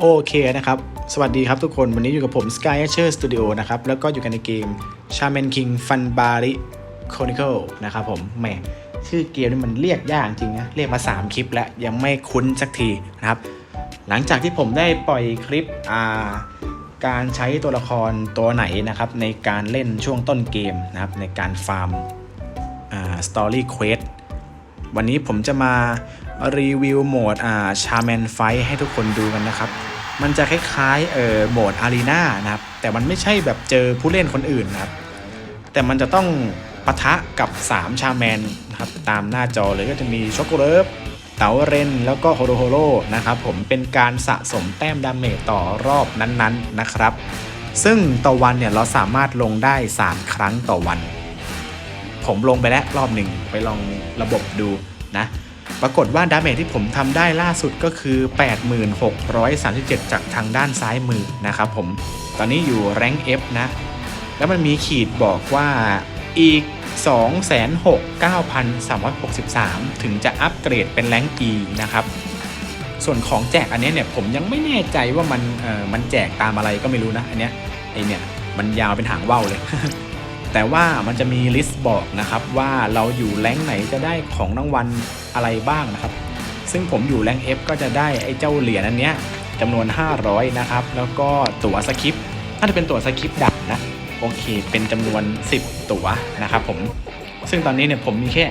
โอเคนะครับ สวัสดีครับทุกคน วันนี้อยู่กับผม Sky a c h e r Studio นะครับ แล้วก็อยู่กันในเกม Shaman King Fun Bari Chronicle นะครับผมแหมชื่อเกมนี่มันเรียกยากจริงนะ เรียกมา 3 คลิปแล้ว ยังไม่คุ้นสักทีนะครับ หลังจากที่ผมได้ปล่อยคลิปอ่าการใช้ตัวละครตัวไหนนะครับ ในการเล่นช่วงต้นเกมนะครับ ในการฟาร์มอ่า Story Quest วันนี้ผมจะมา รีวิวโหมดอ่าชาแมนไฟให้ทุกคนดูกันนะครับ มันจะคล้ายๆเอ่อโหมดอารีนานะครับ แต่มันไม่ใช่แบบเจอผู้เล่นคนอื่นนะครับ แต่มันจะต้องปะทะกับ 3 ชาแมนนะครับ ตามหน้าจอเลยก็จะมีช็อกโกแลตเต๋าเรนแล้วก็โฮโรโฮโรนะครับผมเป็นการสะสมแต้มดาเมจต่อรอบนั้นๆนะครับ ซึ่งต่อวันเนี่ยเราสามารถลงได้ 3 ครั้งต่อวัน ผมลงไปแล้วรอบหนึ่งไปลองระบบดูนะ ปรากฏว่าดาเมจที่ผมทำได้ล่าสุดก็คือ 8637 จากทางด้านซ้ายมือนะครับผม ตอนนี้อยู่แรง F นะ แล้วมันมีขีดบอกว่าอีก 269,363 ถึงจะอัปเกรดเป็นแรง E นะครับส่วนของแจกอันนี้เนี่ยผมยังไม่แน่ใจว่ามันเออมันแจกตามอะไรก็ไม่รู้นะอันเนี้ยไอเนี่ยมันยาวเป็นหางว่าวเลย แต่ว่ามันจะมีลิสต์บอกนะครับว่าเราอยู่แรงไหนจะได้ของรางวัลอะไรบ้างนะครับ ซึ่งผมอยู่แรง F ก็จะได้ไอ้เจ้าเหรียญอันเนี้ยจำนวน 500 นะครับ แล้วก็ตั๋วสคริปน่าจะเป็นตั๋วสคริปดับนะ โอเค เป็นจำนวน 10 ตั๋วนะครับผม ซึ่งตอนนี้เนี่ยผมมีแค่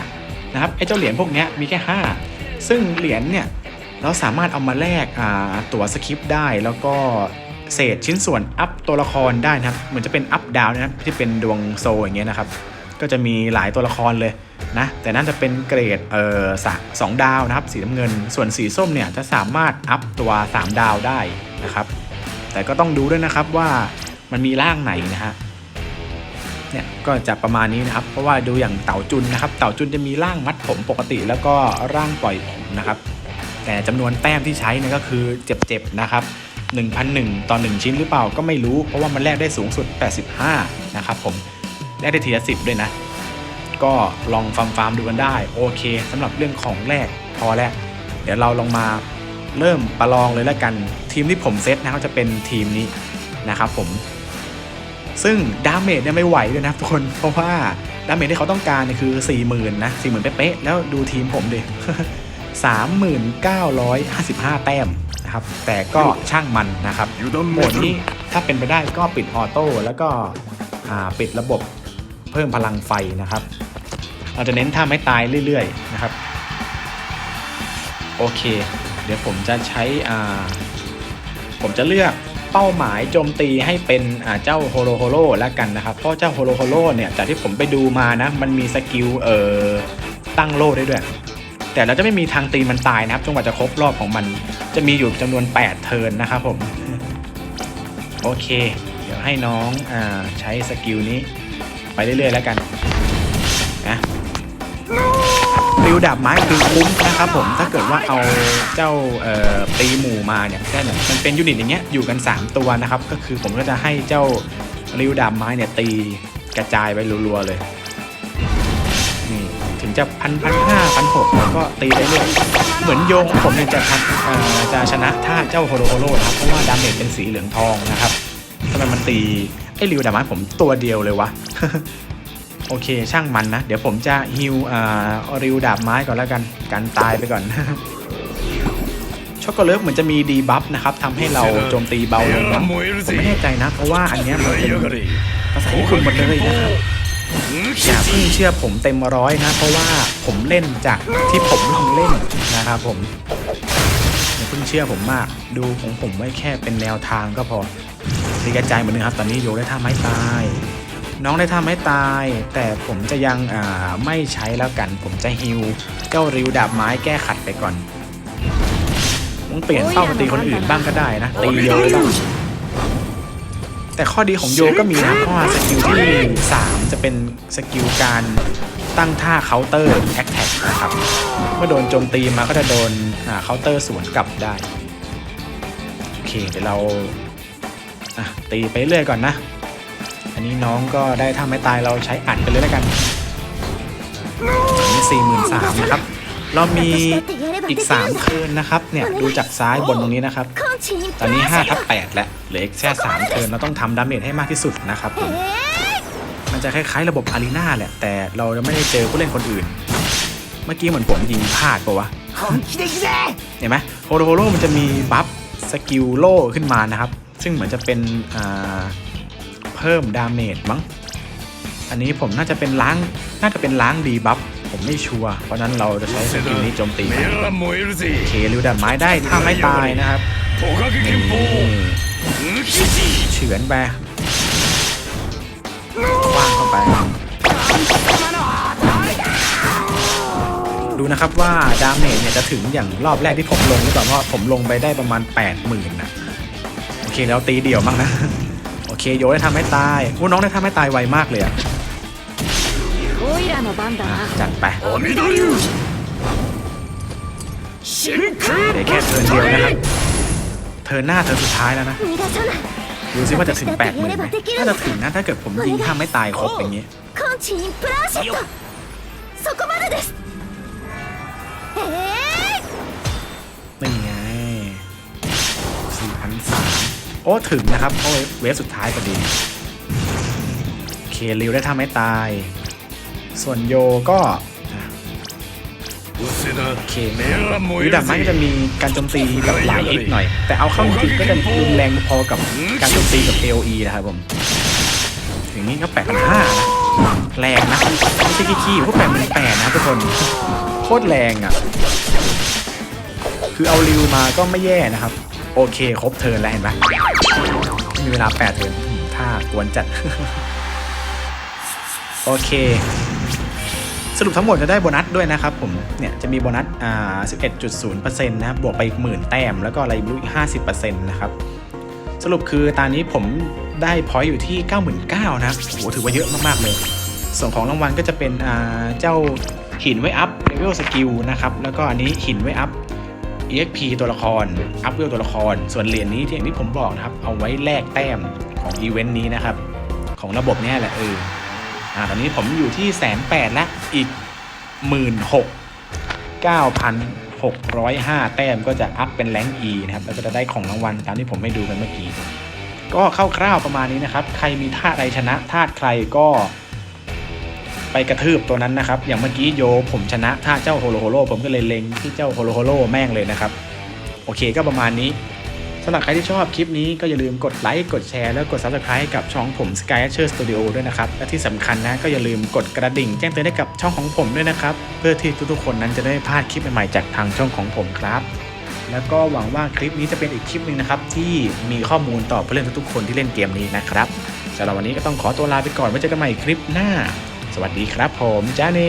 5นะครับ ไอ้เจ้าเหรียญพวกเนี้ยมีแค่ 5 ซึ่งเหรียญเนี่ยเราสามารถเอามาแลกตั๋วสคริปได้แล้วก็ เศษชิ้นส่วนอัพตัวละครได้นะครับ เหมือนจะเป็นอัพดาวนะครับที่เป็นดวงโซอย่างเงี้ยนะครับ ก็จะมีหลายตัวละครเลยนะ แต่น่าจะเป็นเกรดเอ่อสสองดาวนะครับสีน้ำเงิน ส่วนสีส้มเนี่ยจะสามารถอัพตัว 3 ดาวได้นะครับ แต่ก็ต้องดูด้วยนะครับว่ามันมีร่างไหนนะฮะเนี่ยก็จะประมาณนี้นะครับ เพราะว่าดูอย่างเต่าจุนนะครับ เต่าจุนจะมีร่างมัดผมปกติ แล้วก็ร่างปล่อยผมนะครับ แต่จำนวนแต้มที่ใช้เนี่ยก็คือเจ็บๆนะครับ 1,001 ต่อ 1 ชิ้นหรือเปล่าก็ไม่รู้ เพราะว่ามันแลกได้สูงสุด 85 นะครับผมแลกได้ทีละ10ด้วยนะ ก็ลองฟาร์มฟาร์มดูกันได้ โอเคสำหรับเรื่องของแรกพอแล้ว เดี๋ยวเราลองมาเริ่มประลองเลยแล้วกัน ทีมที่ผมเซตนะครับจะเป็นทีมนี้นะครับผมซึ่งดาเมจเนี่ยไม่ไหวเลยนะทุกคน เพราะว่าดาเมจที่เขาต้องการเนี่ยคือ 40,000 นะ 40,000 เป๊ะๆแล้วดูทีมผมดิ3955แต้ม ครับ แต่ก็ช่างมันนะครับโหมดนี้ถ้าเป็นไปได้ก็ปิดออโต้แล้วก็ปิดระบบเพิ่มพลังไฟนะครับ เราจะเน้นท่าไม่ตายเรื่อยๆนะครับ โอเค เดี๋ยวผมจะใช้ผมจะเลือกเป้าหมายโจมตีให้เป็นเจ้าโฮโลโฮโลแล้วกันนะครับ เพราะเจ้าโฮโลโฮโลเนี่ยจากที่ผมไปดูมานะ มันมีสกิลเออตั้งโล่ได้ด้วย แต่เราจะไม่มีทางตีมันตายนะครับจนกว่าจะครบรอบของมัน จะมีอยู่จำนวน 8 เทิร์นนะครับผม โอเค เดี๋ยวให้น้องอใช้สกิลนี้ ไปเรื่อยๆแล้วกันนะริวดาบไม้คือคุ้มนะครับผมถ้าเกิดว่าเอาเจ้าตีหมู่มาเนี่ยได้เนี่ยมันเป็นยูนิตอย่างเงี้ยอยู่กัน 3 ตัวนะครับ ก็คือผมก็จะให้เจ้าริวดาบไม้เนี่ยตีกระจายไปรัวๆเลย จะพันพันห้าพันหกแล้วก็ตีได้เรื่อยเหมือนโยงผมเนี่ยจะพันจะชนะท่าเจ้าโฮโลโฮโลนะครับเพราะว่าดาเมจเป็นสีเหลืองทองนะครับทำไมมันตีไอริวดามะผมตัวเดียวเลยวะโอเคช่างมันนะ เดี๋ยวผมจะฮิวอ่าริวดาบไม้ก่อนแล้วกันการตายไปก่อนช็อกโกแลิฟเหมือนจะมีดีบัฟนะครับทำให้เราโจมตีเบาลงนะไม่แน่ใจนะ เพราะว่าอันนี้มันเป็นภาษาญี่ปุ่นหมดเลยนะครับ อย่าเพิ่งเชื่อผมเต็มร้อยนะ เพราะว่าผมเล่นจากที่ผมลองเล่นนะครับผมอย่าเพิ่งเชื่อผมมาก ดูของผมไว้แค่เป็นแนวทางก็พอตีกระจายเหมือนนึงครับตอนนี้โยได้ท่าไม้ตาย น้องได้ท่าไม้ตาย แต่ผมจะยังอ่าไม่ใช้แล้วกัน ผมจะฮิวเจ้าริวดาบไม้แก้ขัดไปก่อนผมเปลี่ยนเป้าตีคนอื่นบ้างก็ได้นะตีเดียวเลยบ้าง แต่ข้อดีของโยก็มีนะเพราะว่าสกิลที่ 3 จะเป็นสกิลการตั้งท่าเคาน์เตอร์แอคแท็กนะครับ เมื่อโดนโจมตีมาก็จะโดนเคาน์เตอร์สวนกลับได้ โอเคเดี๋ยวเราอะตีไปเรื่อยก่อนนะ อันนี้น้องก็ได้ทำให้ตายเราใช้อัดไปเลยแล้วกันอันนี้สี่หมื่นสามนะครับ เรามี อีก 3 คืนนะครับ เนี่ยดูจากซ้ายบนตรงนี้นะครับ ตอนนี้5ทับ8แล้วเหลืออีกแค่3คืนเราต้องทำดาเมจให้มากที่สุดนะครับมันจะคล้ายๆระบบอารีนาแหละ แต่เราจะไม่ได้เจอผู้เล่นคนอื่น เมื่อกี้เหมือนผมยิงพลาดปะวะเห็นไหมโฮโลโฮโรมันจะมีบัฟสกิลโลขึ้นมานะครับ ซึ่งเหมือนจะเป็นเพิ่มดาเมจมั้งอันนี้ผมน่าจะเป็นล้างน่าจะเป็นล้างดีบัฟ ผมไม่ชัวร์เพราะนั้นเราจะใช้สกิลนี้โจมตีเคริวดาบไม้ได้ถ้าไม่ตายนะครับเฉือนไปว่างเข้าไป ดูนะครับว่าดาเมจเนี่ยจะถึงอย่างรอบแรกที่ผมลงหรือเปล่าเพราะผมลงไปได้ประมาณ 8 0,000นะโอเคแล้วตีเดี่ยวมั้งนะ โอเคโยได้ทำให้ตายอู้น้องได้ทำให้ตายไวมากเลยอะ オイラの番だな จัดไป 阿弥陀流真空 ได้แค่เทิร์นเดียวนะครับ เทิร์นหน้าเทิร์นสุดท้ายแล้วนะ 逃がさない ดูซิว่าจะถึง 8 0,000ไหมน่าจะถึงนะถ้าเกิดผมยิงทำไม่ตายครบอย่างนี้ コンチにプラスシットそこまでですええ นี่ไง4,003โอ้ ถึงนะครับ โอ้ยเวฟสุดท้ายพอดี โอเคริวได้ทำให้ตาย ส่วนโยก็โอเควิดามันจะมีการโจมตีแบบหลายอีกหน่อย แต่เอาเข้าจริงก็จะรุนแรงพอกับการโจมตีกับ AOE นะครับผมถึงนี้ก็แปดห้านะแรงนะไม่ใช่ขี้ๆพวกแปดมันแปดนะทุกคนโคตรแรงอะ คือเอาริวมาก็ไม่แย่นะครับ โอเคครบเทิร์นแล้วเห็นไหมมีเวลาแปดเทิร์นถ้ากวนจัด โอเค รุปทั้งหมดจะได้โบนัสด้วยนะครับผม เนี่ยจะมีโบนัสอ่า11.0%นะครับบวกไปอีกหมื่นแต้ม แล้วก็อะไรรู้อีก 50%นะครับ สรุปคือตอนนี้ผมได้พอยต์อยู่ที่ 99,000นะโหถือว่าเยอะมากๆเลย ส่วนของรางวัลก็จะเป็นอ่าเจ้าหินไว้อัพเลเวลสกิลนะครับ แล้วก็อันนี้หินไว้อัพ EXP ตัวละคร อัพเวลตัวละคร ส่วนเหรียญนี้ที่อย่างที่ผมบอกนะครับ เอาไว้แลกแต้มของอีเวนต์นี้นะครับ ของระบบนี้แหละเออ อ่าตอนนี้ผมอยู่ที่แสนแปดละอีกหมื่นหกเก้าพันหกร้อยห้าแต้มก็จะอัพเป็นแรง E นะครับ แล้วก็จะได้ของรางวัลตามที่ผมให้ดูกันเมื่อกี้ ก็คร่าวๆประมาณนี้นะครับ ใครมีธาตุใดชนะธาตุใครก็ไปกระทืบตัวนั้นนะครับ อย่างเมื่อกี้โยผมชนะท่าเจ้าโฮโลโฮโลผมก็เลยเล็งที่เจ้าโฮโลโฮโลแม่งเลยนะครับ โอเคก็ประมาณนี้ สำหรับใครที่ชอบคลิปนี้ก็อย่าลืมกดไลค์กดแชร์แล้วกด Subscribe ให้กับช่องผม Sky a s h e r Studio ด้วยนะครับ และที่สำคัญนะก็อย่าลืมกดกระดิ่งแจ้งเตือนให้กับช่องของผมด้วยนะครับ เพื่อที่ทุกๆคนนั้นจะได้พลาดคลิปใหม่ๆจากทางช่องของผมครับ แล้วก็หวังว่าคลิปนี้จะเป็นอีกคลิปหนึ่งนะครับที่มีข้อมูลต่อผู้เล่นทุกๆคนที่เล่นเกมนี้นะครับสำหรับวันนี้ก็ต้องขอตัวลาไปก่อนไว้เจอกันใหม่คลิปหน้า สวัสดีครับผมจ้าเน